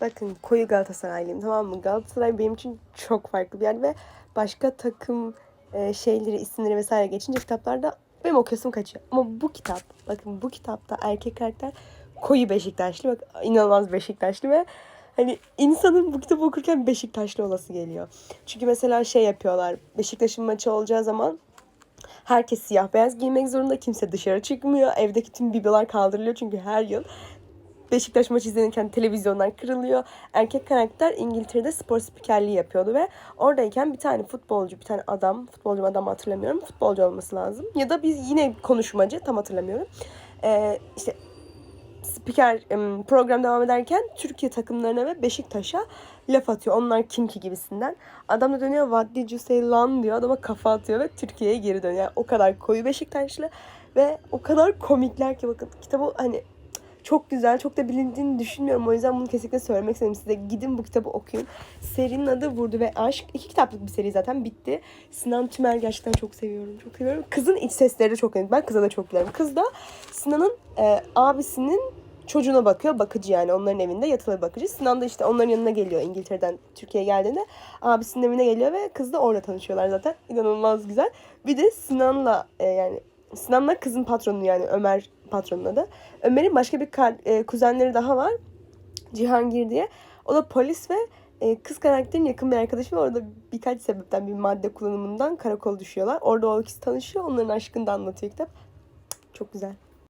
Bakın koyu Galatasaraylıyım tamam mı? Galatasaray benim için çok farklı bir yer ve başka takım e, şeyleri, isimleri vesaire geçince kitaplarda benim okuyasım kaçıyor. Ama bu kitap, bakın bu kitapta erkek karakter koyu Beşiktaşlı. Bak inanılmaz Beşiktaşlı ve hani insanın bu kitabı okurken Beşiktaşlı olası geliyor. Çünkü mesela şey yapıyorlar. Beşiktaş'ın maçı olacağı zaman Herkes siyah beyaz giymek zorunda. Kimse dışarı çıkmıyor. Evdeki tüm biblolar kaldırılıyor çünkü her yıl Beşiktaş maçı izlenirken televizyonlar kırılıyor. Erkek karakter İngiltere'de spor spikerliği yapıyordu ve oradayken bir tane futbolcu, bir tane adam, futbolcu adam mı hatırlamıyorum. Futbolcu olması lazım. Ya da biz yine konuşmacı tam hatırlamıyorum. Ee, işte spiker program devam ederken Türkiye takımlarına ve Beşiktaş'a laf atıyor. Onlar kim ki gibisinden. Adam da dönüyor what did you say lan diyor. Adama kafa atıyor ve Türkiye'ye geri dönüyor. Yani o kadar koyu Beşiktaşlı ve o kadar komikler ki bakın kitabı hani çok güzel, çok da bilindiğini düşünmüyorum. O yüzden bunu kesinlikle söylemek istedim size. Gidin bu kitabı okuyun. Serinin adı Vurdu ve Aşk. İki kitaplık bir seri zaten bitti. Sinan Tümer gerçekten çok seviyorum. Çok seviyorum. Kızın iç sesleri de çok önemli. Ben kıza da çok gülerim. Kız da Sinan'ın e, abisinin çocuğuna bakıyor. Bakıcı yani onların evinde yatılı bakıcı. Sinan da işte onların yanına geliyor İngiltere'den Türkiye'ye geldiğinde. Abisinin evine geliyor ve kız da orada tanışıyorlar zaten. İnanılmaz güzel. Bir de Sinan'la e, yani Sinan'la kızın patronu yani Ömer patronun adı. Ömer'in başka bir e, kuzenleri daha var. Cihangir diye. O da polis ve e, kız karakterin yakın bir arkadaşı ve orada birkaç sebepten bir madde kullanımından karakola düşüyorlar. Orada o ikisi tanışıyor. Onların aşkını da anlatıyor kitap. Çok güzel.